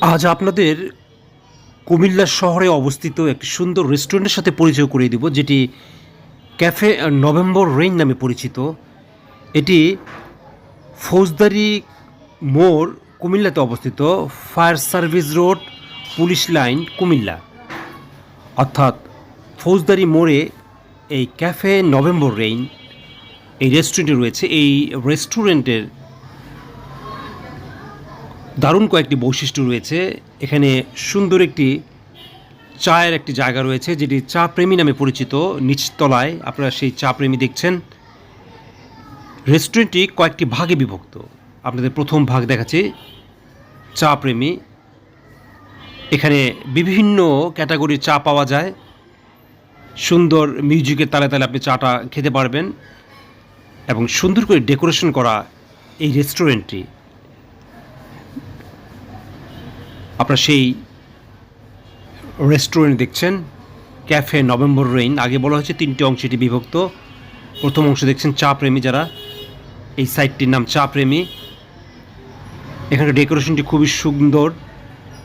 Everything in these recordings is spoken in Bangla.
আজ আপনাদের কুমিল্লা শহরে অবস্থিত একটি সুন্দর রেস্টুরেন্টের সাথে পরিচয় করিয়ে দিব, যেটি ক্যাফে নভেম্বর রেইন নামে পরিচিত। এটি ফৌজদারি মোড় কুমিল্লাতে অবস্থিত, fire service road, police line Comilla. অর্থাৎ ফৌজদারি মোড়ে এই ক্যাফে নভেম্বর রেইন এই রেস্টুরেন্টে রয়েছে। এই রেস্টুরেন্টের দারুণ কয়েকটি বৈশিষ্ট্য রয়েছে। এখানে সুন্দর একটি চায়ের একটি জায়গা রয়েছে, যেটি চা প্রেমী নামে পরিচিত, নিচতলায়। আপনারা সেই চা প্রেমী দেখছেন। রেস্টুরেন্টটি কয়েকটি ভাগে বিভক্ত। আপনাদের প্রথম ভাগ দেখাচ্ছি, চা প্রেমী। এখানে বিভিন্ন ক্যাটাগরির চা পাওয়া যায়। সুন্দর মিউজিকের তালে তালে আপনি চাটা খেতে পারবেন এবং সুন্দর করে ডেকোরেশন করা এই রেস্টুরেন্টটি। আপনারা সেই রেস্টুরেন্ট দেখছেন ক্যাফে নভেম্বর রেইন আগে বলা হয়েছে তিনটি অংশে এটি বিভক্ত। প্রথম অংশ দেখছেন চা প্রেমী যারা। এই সাইটটির নাম চা প্রেমী। এখানকার ডেকোরেশনটি খুবই সুন্দর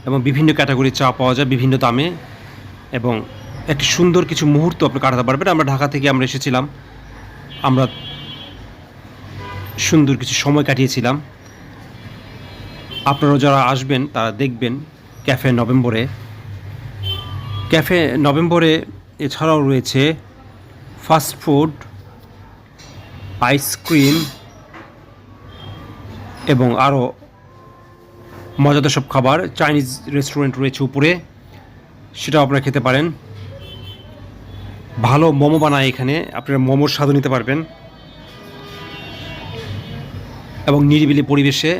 এবং বিভিন্ন ক্যাটাগরি চা পাওয়া যায় বিভিন্ন দামে এবং একটি সুন্দর কিছু মুহূর্ত আপনি কাটাতে পারবেন। আমরা ঢাকা থেকে আমরা এসেছিলাম। আমরা সুন্দর কিছু সময় কাটিয়েছিলাম। আপনারা যারা আসবেন, তারা দেখবেন ক্যাফে নভেম্বরে। ক্যাফে নভেম্বরে এছাড়াও রয়েছে ফাস্ট ফুড, আইসক্রিম এবং আরও মজাদার সব খাবার। চাইনিজ রেস্টুরেন্ট রয়েছে উপরে, সেটাও আপনারা খেতে পারেন। ভালো মোমো বানায় এখানে, আপনারা মোমোর স্বাদ নিতে পারবেন। এবং নিরিবিলি পরিবেশে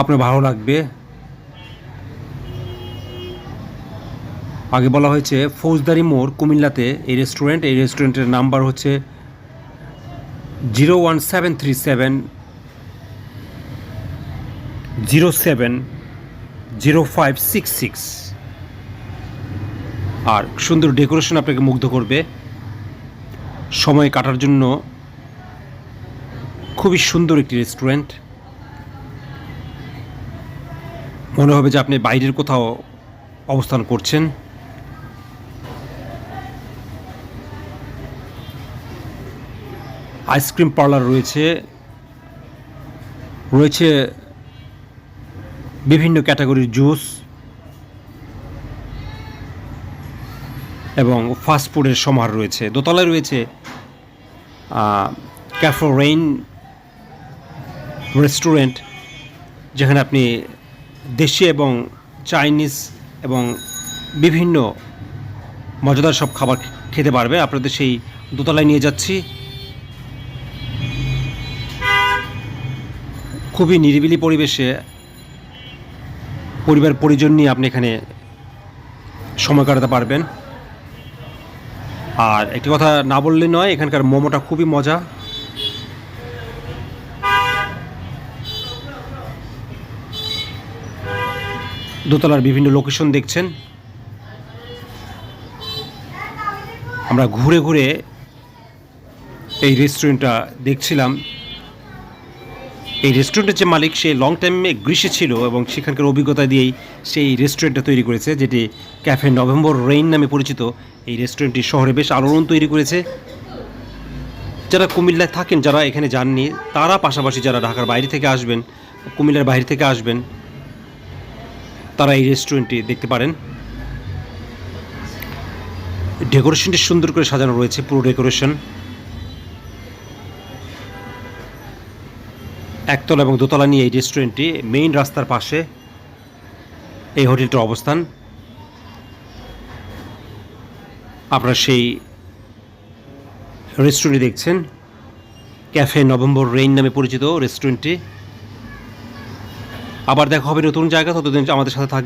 আপনার ভালো লাগবে। আগে বলা হয়েছে, ফৌজদারি মোড় কুমিল্লাতে এই রেস্টুরেন্ট এই রেস্টুরেন্টের নাম্বার হচ্ছে zero one seven three seven zero seven zero five six six আর সুন্দর ডেকোরেশন আপনাকে মুগ্ধ করবে। সময় কাটার জন্য খুবই সুন্দর একটি রেস্টুরেন্ট মনে হবে যে আপনি বাইরের কোথাও অবস্থান করছেন। আইসক্রিম পার্লার রয়েছে। রয়েছে বিভিন্ন ক্যাটাগরির জুস এবং ফাস্ট ফুডের সমাহার রয়েছে। দোতলায় রয়েছে ক্যাফো রেইন রেস্টুরেন্ট যেখানে আপনি দেশি এবং চাইনিজ এবং বিভিন্ন মজাদার সব খাবার খেতে পারবে। আপনাদের সেই দোতলায় নিয়ে যাচ্ছি। খুবই নিরিবিলি পরিবেশে পরিবার পরিজন নিয়ে আপনি এখানে সময় কাটাতে পারবেন। আর একটি কথা না বললে নয়, এখানকার মোমোটা খুবই মজা। দোতলার বিভিন্ন লোকেশন দেখছেন। আমরা ঘুরে ঘুরে এই রেস্টুরেন্টটা দেখছিলাম। এই রেস্টুরেন্টের যে মালিক, সে লং টাইমে গ্রীষে ছিল এবং সেখানকার অভিজ্ঞতা দিয়েই সেই রেস্টুরেন্টটা তৈরি করেছে, যেটি ক্যাফে নভেম্বর রেইন নামে পরিচিত। এই রেস্টুরেন্টটি শহরে বেশ আলোড়ন তৈরি করেছে। যারা কুমিল্লায় থাকেন, যারা এখানে যাননি, তারা পাশাপাশি যারা ঢাকার বাইরে থেকে আসবেন, কুমিল্লার বাইরে থেকে আসবেন তারা এই রেস্টুরেন্টটি দেখতে পারেন। ডেকোরেশনটি সুন্দর করে সাজানো রয়েছে, পুরো ডেকোরেশন। একতলা এবং দোতলা নিয়ে এই রেস্টুরেন্টটি মেইন রাস্তার পাশে এই হোটেলটির অবস্থান। আপনারা সেই রেস্টুরেন্টটি দেখছেন। ক্যাফে নভেম্বর রেইন নামে পরিচিত রেস্টুরেন্টটি। আবার দেখা হবে নতুন জায়গা ততদিন আমাদের সাথে থাকবে